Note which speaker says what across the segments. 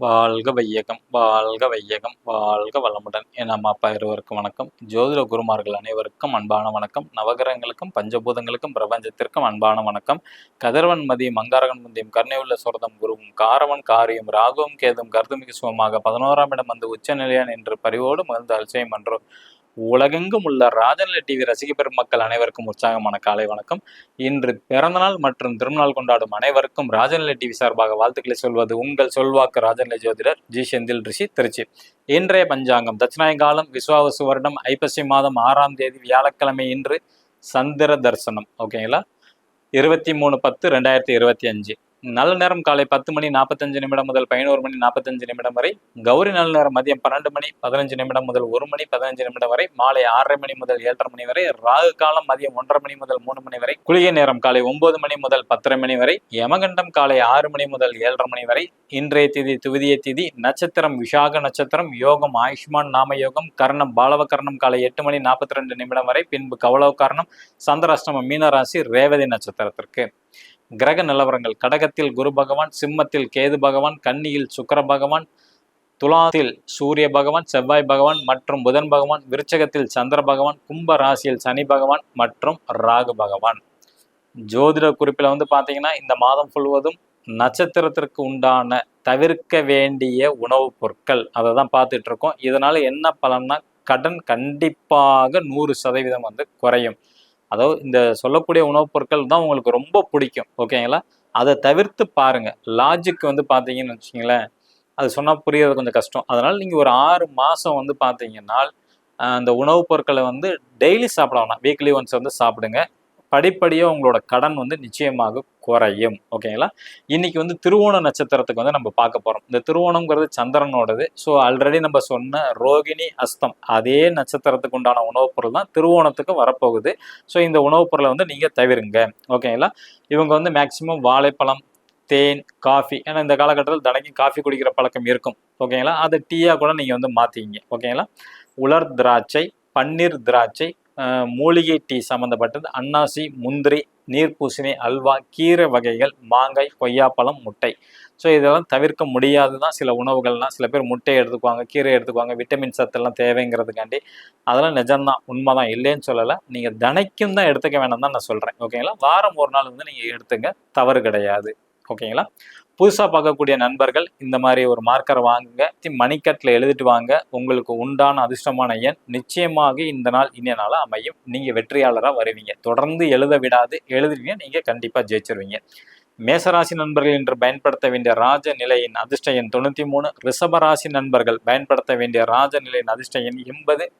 Speaker 1: வாழ்க வையகம் வாழ்க வையகம் வாழ்க வளமுடன். என் அம்மா அப்பா இருவருக்கும் வணக்கம். ஜோதிட குருமார்கள் அனைவருக்கும் அன்பான வணக்கம். நவகிரகங்களுக்கும் பஞ்சபூதங்களுக்கும் பிரபஞ்சத்திற்கும் அன்பான வணக்கம். கதிரவன் மதியம் மங்காரகன் கருணை உள்ள சுரதம் குருவும் காரவன் காரியம் ராகுவும் கேதும் கருதுமிகு சுகமாக பதினோராம் இடம் வந்து உச்சநிலையான் என்று பரிவோடு மகிழ்ந்து அல்சயம் என்றோம் உலகெங்கும் உள்ள ராஜநிலை டிவி ரசிக பெருமக்கள் அனைவருக்கும் உற்சாகமான காலை வணக்கம். இன்று பிறந்தநாள் மற்றும் திருநாள் கொண்டாடும் அனைவருக்கும் ராஜநிலை டிவி சார்பாக வாழ்த்துக்களை சொல்வது உங்கள் சொல்வாக்கு ராஜநிலை ஜோதிடர் ஜி செந்தில் ரிஷி திருச்சி. இன்றைய பஞ்சாங்கம் தட்சிணாயங்காலம் விஸ்வாவசு வருடம் ஐப்பசி மாதம் ஆறாம் தேதி வியாழக்கிழமை இன்று சந்திர தரிசனம். ஓகேங்களா? இருபத்தி மூணு பத்து ரெண்டாயிரத்தி இருபத்தி அஞ்சு. நல்ல நேரம் காலை பத்து மணி நாற்பத்தஞ்சு நிமிடம் முதல் பதினோரு மணி நாற்பத்தஞ்சு நிமிடம் வரை கௌரி நல்ல நேரம் மதியம் பன்னெண்டு மணி பதினஞ்சு நிமிடம் முதல் ஒரு மணி பதினஞ்சு நிமிடம் வரை மாலை ஆறரை மணி முதல் ஏழரை மணி வரை ராகு காலம் மதியம் ஒன்றரை மணி முதல் மூணு மணி வரை குளிகை நேரம் காலை ஒன்பது மணி முதல் பத்தரை மணி வரை யமகண்டம் காலை ஆறு மணி முதல் ஏழரை மணி வரை இன்றைய திதி துவிதிய திதி நட்சத்திரம் விஷாக நட்சத்திரம் யோகம் ஆயுஷ்மான் நாம யோகம் கர்ணம் பாலவ கர்ணம் காலை எட்டு மணி நாற்பத்தி ரெண்டு நிமிடம் வரை பின்பு கவலவ கர்ணம் சந்திராஷ்டமம் மீனராசி ரேவதி நட்சத்திரத்திற்கு. கிரக நிலவரங்கள். கடகத்தில் குரு பகவான் சிம்மத்தில் கேது பகவான் கன்னியில் சுக்கர பகவான் துலாத்தில் சூரிய பகவான் செவ்வாய் பகவான் மற்றும் புதன் பகவான் விருச்சகத்தில் சந்திர பகவான் கும்ப ராசியில் சனி பகவான் மற்றும் ராகு பகவான். ஜோதிட குறிப்பில் வந்து பார்த்தீங்கன்னா இந்த மாதம் முழுவதும் நட்சத்திரத்திற்கு உண்டான தவிர்க்க வேண்டிய உணவுப் பொருட்கள் அதை தான் பார்த்துட்டு இருக்கோம். இதனால என்ன பலன்னா கடன் கண்டிப்பாக நூறு சதவீதம் வந்து குறையும். அதாவது இந்த சொல்லக்கூடிய உணவுப் பொருட்கள் தான் உங்களுக்கு ரொம்ப பிடிக்கும் ஓகேங்களா? அதை தவிர்த்து பாருங்க. லாஜிக் வந்து பார்த்தீங்கன்னு வச்சுங்களேன் அது சொன்னால் புரியறது கொஞ்சம் கஷ்டம். அதனால் நீங்கள் ஒரு ஆறு மாதம் வந்து பார்த்தீங்கன்னா அந்த உணவுப் பொருட்களை வந்து டெய்லி சாப்பிட வேணாம். வீக்லி ஒன்ஸ் வந்து சாப்பிடுங்க. படிப்படியாக உங்களோட கடன் வந்து நிச்சயமாக குறையும். ஓகேங்களா? இன்னைக்கு வந்து திருவோண நட்சத்திரத்துக்கு வந்து நம்ம பார்க்க போகிறோம் இந்த திருவோணம்ங்கிறது சந்திரனோடது. ஸோ ஆல்ரெடி நம்ம சொன்ன ரோகிணி அஸ்தம் அதே நட்சத்திரத்துக்கு உண்டான உணவுப் பொருள் தான் திருவோணத்துக்கு வரப்போகுது. ஸோ இந்த உணவுப் பொருளை வந்து நீங்கள் தவிருங்க. ஓகேங்களா? இவங்க வந்து மேக்சிமம் வாழைப்பழம் தேன் காஃபி ஏன்னா இந்த காலகட்டத்தில் தினைக்கும் காஃபி குடிக்கிற பழக்கம் இருக்கும். ஓகேங்களா? அதை டீயாக கூட நீங்கள் வந்து மாற்றிக்கிங்க ஓகேங்களா? உலர் திராட்சை பன்னீர் திராட்சை மூலிகை டீ சம்மந்தப்பட்டது அன்னாசி முந்திரி நீர்பூசணி அல்வா கீரை வகைகள் மாங்காய் கொய்யாப்பழம் முட்டை. ஸோ இதெல்லாம் தவிர்க்க முடியாது தான் சில உணவுகள்லாம் சில பேர் முட்டை எடுத்துக்குவாங்க கீரை எடுத்துக்குவாங்க விட்டமின் சத்தெல்லாம் தேவைங்கிறதுக்காண்டி. அதெல்லாம் நிஜம்தான் உண்மைதான் இல்லைன்னு சொல்லலை. நீங்கள் தினைக்கும் தான் எடுத்துக்க வேணாம் தான் நான் சொல்கிறேன் ஓகேங்களா வாரம் ஒரு நாள் வந்து நீங்கள் எடுத்துங்க தவறு கிடையாது. ஓகேங்களா? புதுசாக பார்க்கக்கூடிய நண்பர்கள் இந்த மாதிரி ஒரு மார்க்கரை வாங்குங்க. தி- மணிக்கட்டில் எழுதிட்டு வாங்க. உங்களுக்கு உண்டான அதிர்ஷ்டமான எண் நிச்சயமாக இந்த நாள் இனிய நாளாக அமையும். நீங்கள் வெற்றியாளராக வருவீங்க. தொடர்ந்து எழுத விடாது எழுதுவீங்க நீங்கள் கண்டிப்பாக ஜெயிச்சிருவீங்க. மேசராசி நண்பர்கள் இன்று பயன்படுத்த வேண்டிய ராஜ நிலையின் அதிர்ஷ்ட எண் தொண்ணூற்றி மூணு. ரிஷபராசி நண்பர்கள் பயன்படுத்த வேண்டிய ராஜ நிலையின் அதிர்ஷ்ட எண் எண்பது.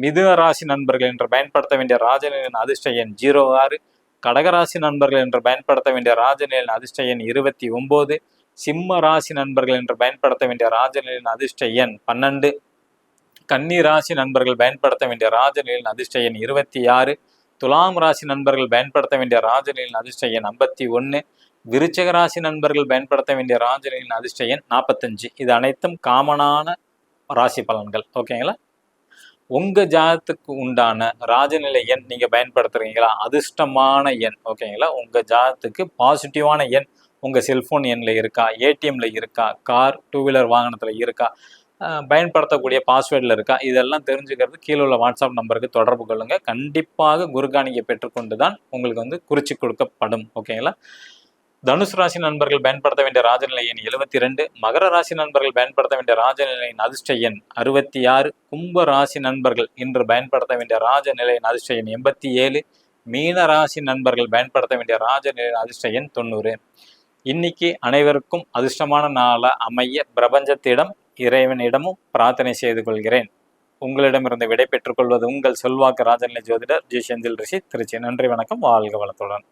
Speaker 1: மிதுன ராசி நண்பர்கள் என்று பயன்படுத்த வேண்டிய ராஜநிலையின் அதிர்ஷ்ட எண் ஜீரோ ஆறு. கடகராசி நண்பர்கள் என்று பயன்படுத்த வேண்டிய ராஜநிலையின் அதிர்ஷ்ட எண் இருபத்தி ஒன்பது சிம்ம ராசி நண்பர்கள் என்று பயன்படுத்த வேண்டிய ராஜநிலையின் அதிர்ஷ்ட எண் பன்னெண்டு. கன்னி ராசி நண்பர்கள் பயன்படுத்த வேண்டிய ராஜநிலையின் அதிர்ஷ்ட எண் இருபத்தி ஆறு. துலாம் ராசி நண்பர்கள் பயன்படுத்த வேண்டிய ராஜநிலையின் அதிர்ஷ்ட எண் ஐம்பத்தி ஒன்று விருச்சக ராசி நண்பர்கள் பயன்படுத்த வேண்டிய ராஜநிலையின் அதிர்ஷ்ட எண் நாற்பத்தஞ்சு இது அனைத்தும் காமனான ராசி பலன்கள். ஓகேங்களா? உங்கள் ஜாதத்துக்கு உண்டான ராஜநிலை எண் நீங்கள் பயன்படுத்துகிறீங்களா அதிர்ஷ்டமான எண் ஓகேங்களா? உங்கள் ஜாதத்துக்கு பாசிட்டிவான எண் உங்கள் செல்ஃபோன் எண்ணில் இருக்கா? ஏடிஎம்ல இருக்கா? கார் டூ வீலர் வாகனத்தில் இருக்கா? பயன்படுத்தக்கூடிய பாஸ்வேர்டில் இருக்கா? இதெல்லாம் தெரிஞ்சுக்கிறது கீழே உள்ள வாட்ஸ்அப் நம்பருக்கு தொடர்பு கொள்ளுங்கள் கண்டிப்பாக குருகானிகை பெற்றுக்கொண்டு தான் உங்களுக்கு வந்து குறிச்சு கொடுக்கப்படும் ஓகேங்களா? தனுசு ராசி நண்பர்கள் பயன்படுத்த வேண்டிய ராஜநிலை எண் எழுபத்தி ரெண்டு மகர ராசி நண்பர்கள் பயன்படுத்த வேண்டிய ராஜநிலையின் அதிர்ஷ்ட எண் அறுபத்தி ஆறு கும்ப ராசி நண்பர்கள் இன்று பயன்படுத்த வேண்டிய ராஜநிலையின் அதிர்ஷ்ட எண் எண்பத்தி ஏழு மீன ராசி நண்பர்கள் பயன்படுத்த வேண்டிய ராஜநிலையின் அதிர்ஷ்ட எண் தொண்ணூறு. இன்னைக்கு அனைவருக்கும் அதிர்ஷ்டமான நாள அமைய பிரபஞ்சத்திடம் இறைவனிடமும் பிரார்த்தனை செய்து கொள்கிறேன். உங்களிடமிருந்து விடை பெற்றுக்கொள்வது உங்கள் செல்வாக்கு ராஜநிலை ஜோதிடர் ஜி. செந்தில் ரிஷி. திருச்சி. நன்றி வணக்கம். வாழ்க வளத்துடன்.